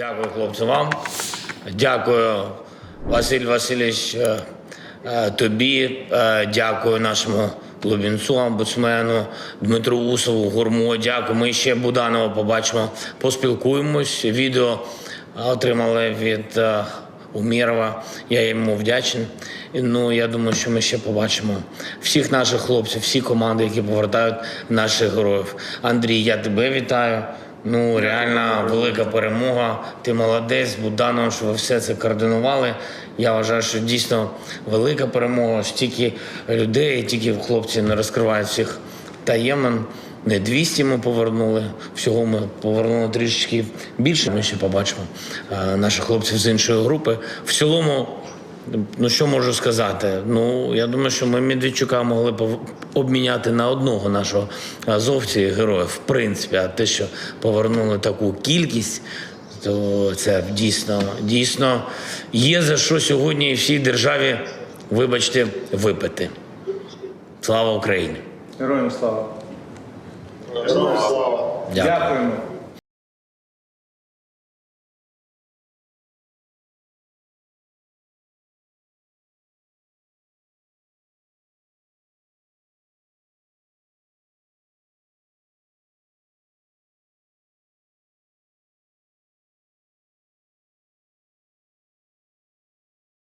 Дякую, хлопці, вам. Дякую, Василь Васильович, е, е, тобі. Е, Дякую нашому Лубінцу, омбудсмену, Дмитру Усову, Гурмо. Дякую. Ми ще Буданова побачимо, поспілкуємось. Відео отримали від Умірова. Я йому вдячний. Ну, я думаю, що ми ще побачимо всіх наших хлопців, всі команди, які повертають наших героїв. Андрій, я тебе вітаю. Ну, реально велика перемога. Ти молодець, Буданов, що ви все це координували. Я вважаю, що дійсно велика перемога. Стільки людей, тільки хлопці не розкривають всіх таємин. Не 200 ми повернули, всього ми повернули трішечки більше. Ми ще побачимо е, наших хлопців з іншої групи. В цілому, ну що можу сказати? Ну я думаю, що ми Медведчука могли б обміняти на одного нашого азовці героя, в принципі, а те, що повернули таку кількість. То це дійсно дійсно є за що сьогодні і всій державі, вибачте, випити. Слава Україні! Героям слава. Дякую. Дякуємо.